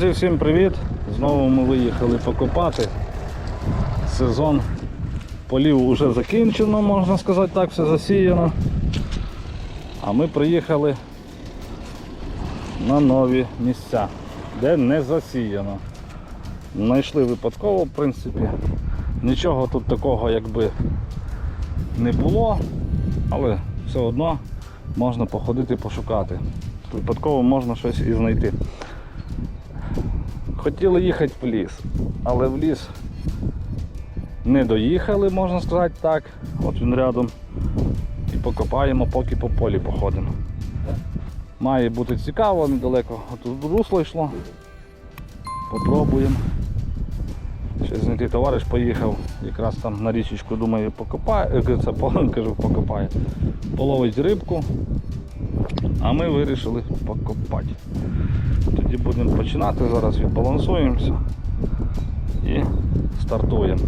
Друзі, всім привіт! Знову ми виїхали покопати. Сезон полів вже закінчено, можна сказати так, все засіяно. А ми приїхали на нові місця, де не засіяно. Знайшли випадково, в принципі. Нічого тут такого якби не було, але все одно можна походити пошукати. Випадково можна щось і знайти. Хотіли їхати в ліс, але в ліс не доїхали, можна сказати так. От він рядом. І покопаємо, поки по полі походимо. Має бути цікаво, недалеко тут русло йшло. Попробуємо. Ще знайти товариш поїхав, якраз там на річечку, думаю, покопає, е, це кажу, покопає. Половить рибку, а ми вирішили покопати. Тоді будемо починати, зараз відбалансуємося і стартуємо.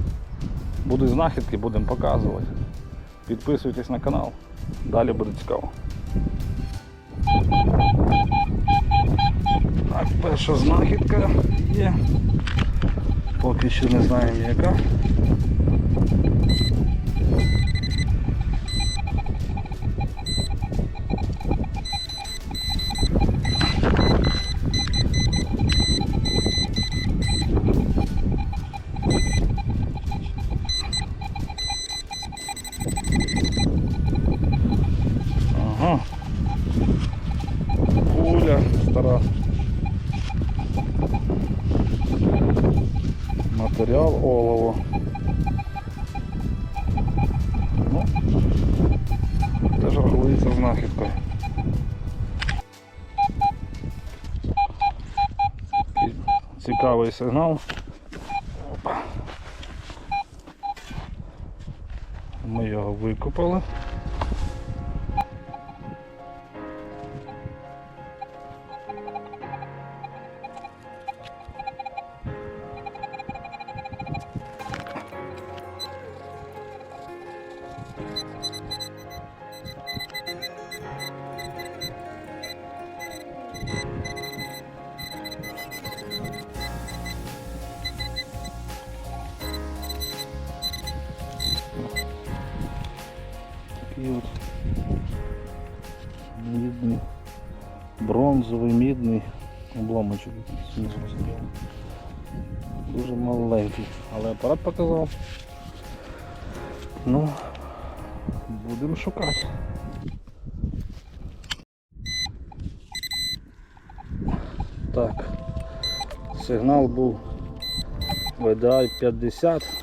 Будуть знахідки, будемо показувати. Підписуйтесь на канал, далі буде цікаво. Так, перша знахідка є. Поки що не знаємо яка. Знахідкою. Цікавий сигнал. Ми його викопали. Мідний обломочок якийсь не. Дуже маленький, але апарат показав. Ну, будемо шукати. Так, сигнал був VDI 50.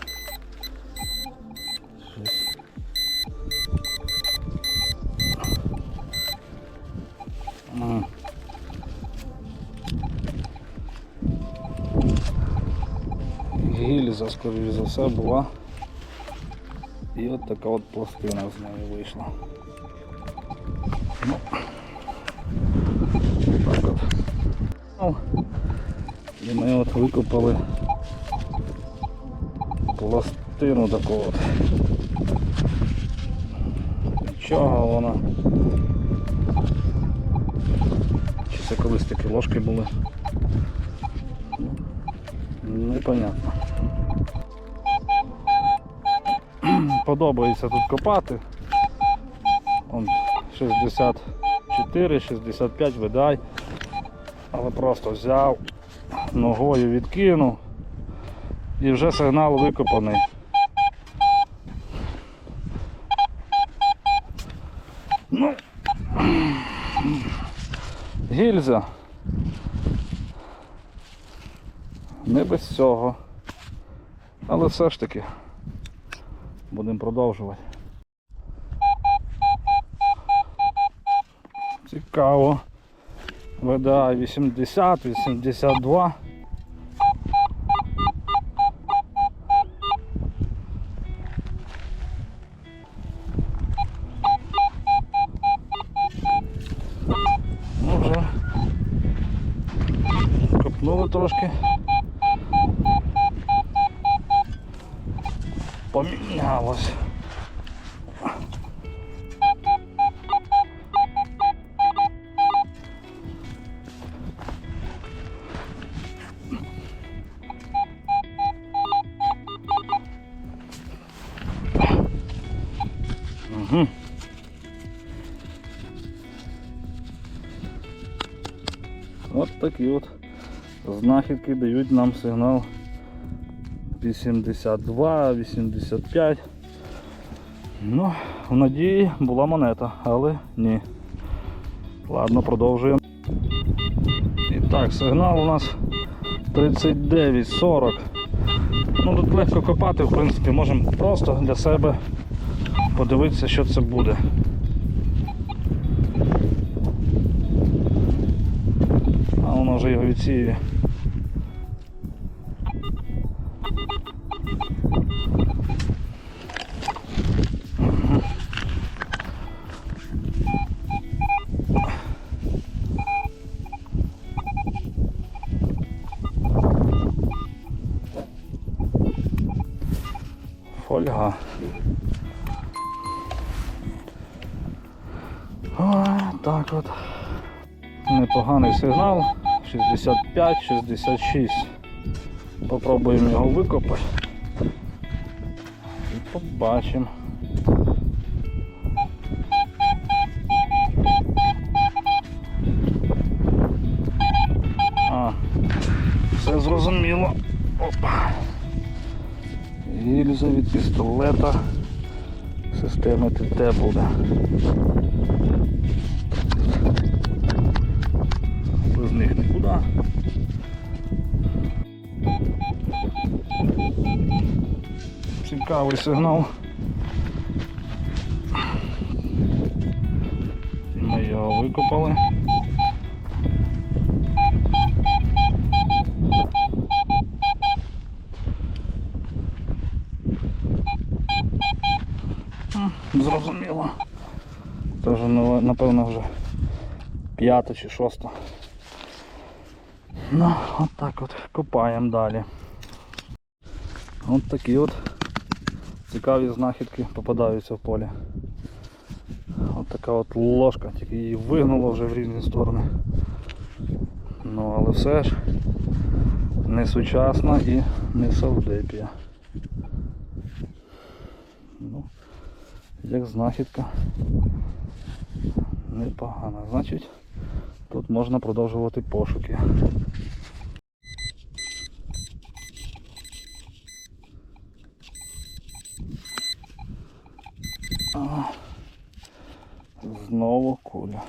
Скоріш за все, була. І от така от пластина з неї вийшла. Ну, так от. Ну, і ми от викопали пластину таку от. Чого вона? Чи це колись такі ложки були? Ну, Непонятно. Подобається тут копати. Он 64, 65 видай. Але просто взяв, ногою відкинув і вже сигнал викопаний. Ну, гільза. Не без цього. Але все ж таки будемо продовжувати. Цікаво. ВДА 80, 82. Ну вже копнули трошки. А, ось. Угу. От такі от знахідки дають нам сигнал. 82, 85. Ну, в надії була монета, але ні. Ладно, продовжуємо. І так, сигнал у нас 39-40. Ну тут легко копати, в принципі, можемо просто для себе подивитися, що це буде. А воно вже його відсіює. Фольга. Ой, так от. Непоганий сигнал. 65-66. Попробуємо його викопати. І побачимо. Пістолета системи ТТ буде. Без них нікуди. Цікавий сигнал. Ми його викопали. Зрозуміло. Це вже напевно вже п'ята чи шоста. Ну, от так от копаємо далі. От такі от цікаві знахідки попадаються в полі. От така от ложка, тільки її вигнуло вже в різні сторони. Ну, але все ж не сучасна і не савдепія. Ну, як знахідка непогана. Значить, тут можна продовжувати пошуки. А, Знову куля.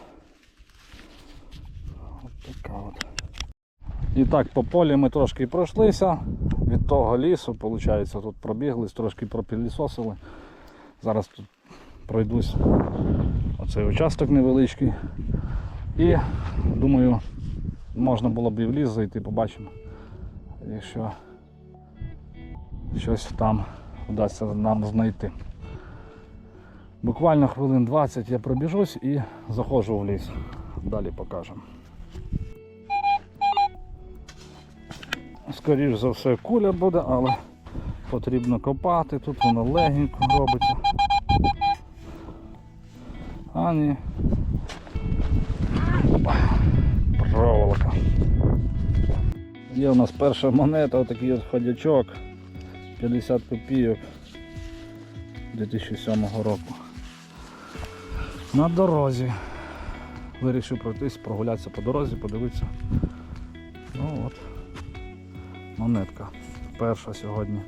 От така от. І так, по полі ми трошки пройшлися. Від того лісу, виходить, тут пробіглись, трошки пропілісосили. Зараз тут пройдусь оцей участок невеличкий. І думаю, можна було б і в ліс зайти, побачимо, якщо щось там вдасться нам знайти. Буквально хвилин 20 я пробіжусь і заходжу в ліс. Далі покажемо. Скоріш за все куля буде, але потрібно копати, тут воно легенько робиться. А. Опа. Проволока. Є у нас перша монета, отакий от ходячок. 50 копійок 2007 року. На дорозі. Вирішив пройтись, прогулятися по дорозі, подивитися. Ну от. Монетка. Перша сьогодні.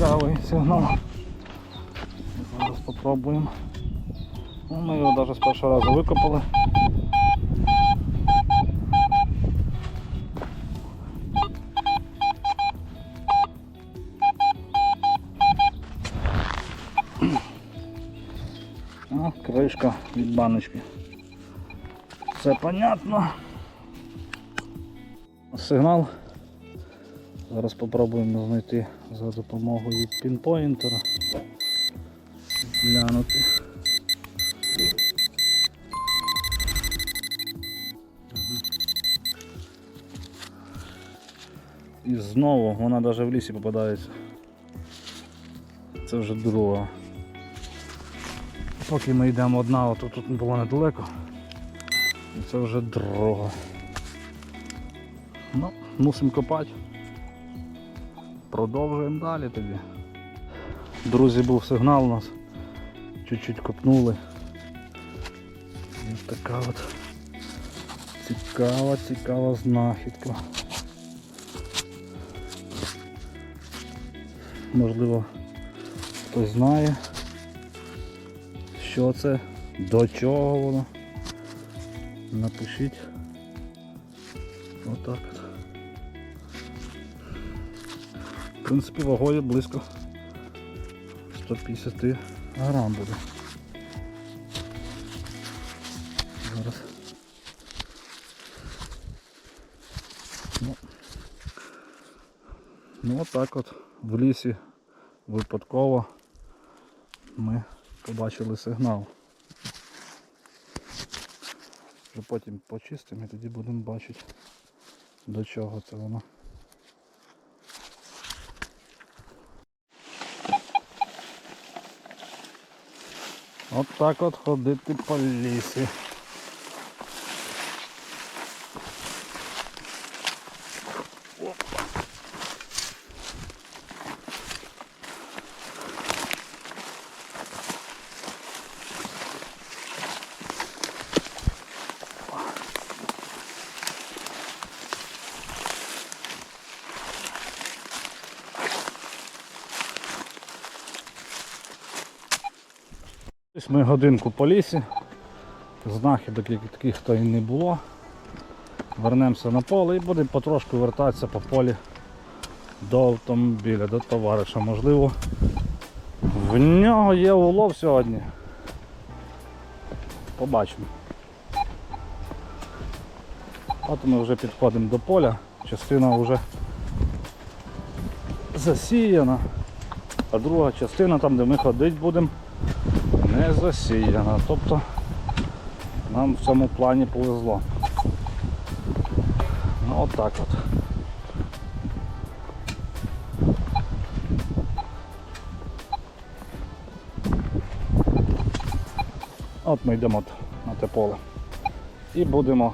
Цікавий сигнал. Зараз спробуємо. Ну, ми його навіть з першого разу викопали. Кришка від баночки. Все понятно. Сигнал. Зараз спробуємо знайти за допомогою пінпоінтера. Глянути. І знову вона навіть в лісі попадається. Це вже друга. Поки ми йдемо одна, от тут було недалеко. Це вже друга. Ну, мусимо копати. Продовжуємо далі тоді. Друзі, був сигнал у нас. Чуть-чуть копнули. Ось така от цікава, цікава знахідка. Можливо, хтось знає, що це, до чого воно. Напишіть. Отак принципі, вагою близько 150 грам буде. Зараз. Ну, ну отак от в лісі випадково ми побачили сигнал. Потім почистимо і тоді будемо бачити до чого це воно. От так от ходити по лісі. Ось ми годинку по лісі. Знахідок таких то і не було. Вернемося на поле і будемо потрошку вертатися по полі до автомобіля, до товариша. Можливо, в нього є улов сьогодні. Побачимо. От ми вже підходимо до поля, частина вже засіяна, а друга частина там, де ми ходити будемо, не засіяна. Тобто нам в цьому плані повезло. Ну так от. От ми йдемо на те поле. І будемо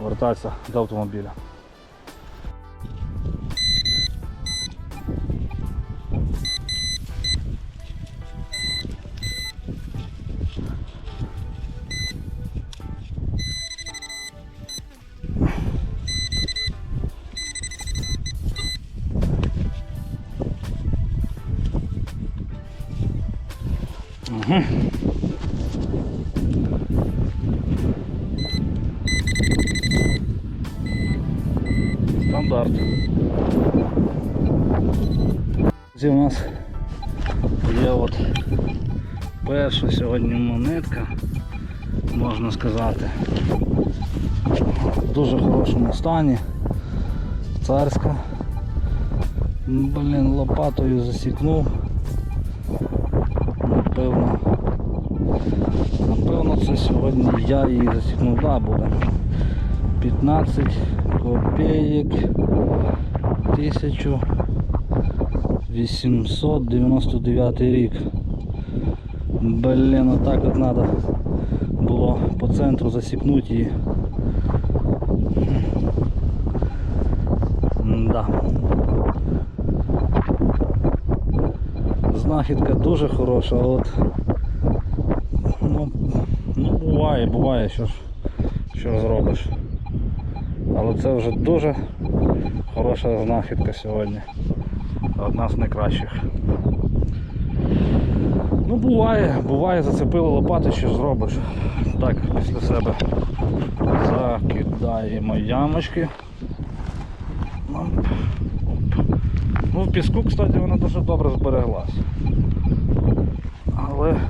вертатися до автомобіля. Стандарт. Це у нас є от перша сьогодні монетка, можна сказати. В дуже хорошому стані. Царська. Блін, лопатою засікнув. Напевно. Напевно це сьогодні я її засікнув, да, буде. 15 копеек 1899 рік. Блін, отак от треба було по центру засікнути її. Да. Знахідка дуже хороша, от ну, ну буває, буває, що ж, що зробиш. Але це вже дуже хороша знахідка сьогодні. Одна з найкращих. Ну буває, буває, зацепили лопати, що зробиш. Так, після себе закидаємо ямочки. В піску, кстати, вона дуже добре збереглась. Але,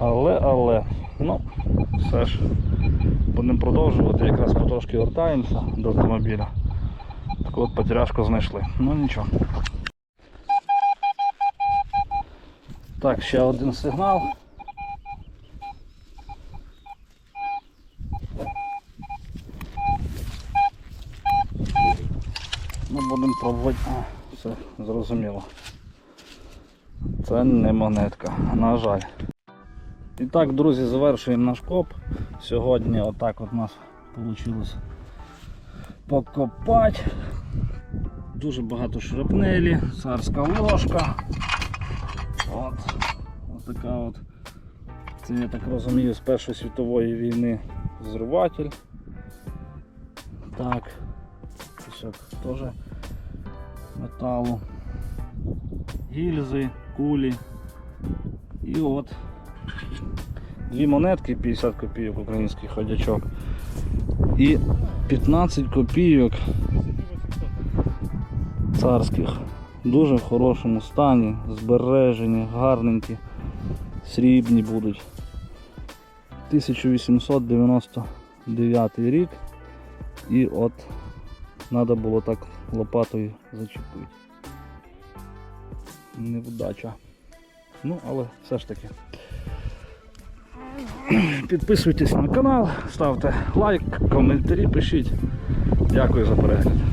але, але, ну, все ж будемо продовжувати, якраз потрошки вертаємося до автомобіля. Таку от потеряшку знайшли. Ну нічого. Так, ще один сигнал. Ми будемо пробувати. А, все, зрозуміло. Це не монетка, на жаль. І так, друзі, завершуємо наш коп. Сьогодні отак от у нас вийшло покопати. Дуже багато шрапнелі, царська ложка. От. Ось така от. Це я так розумію з Першої світової війни зриватель. Так. Кусок теж металу. Гільзи, кулі. І от дві монетки 50 копійок український ходячок. І 15 копійок царських. Дуже в хорошому стані, збережені, гарненькі, срібні будуть. 1899 рік. І от треба було так лопатою зачепити. Невдача. Ну, але все ж таки. Підписуйтесь на канал, ставте лайк, коментарі пишіть. Дякую за перегляд.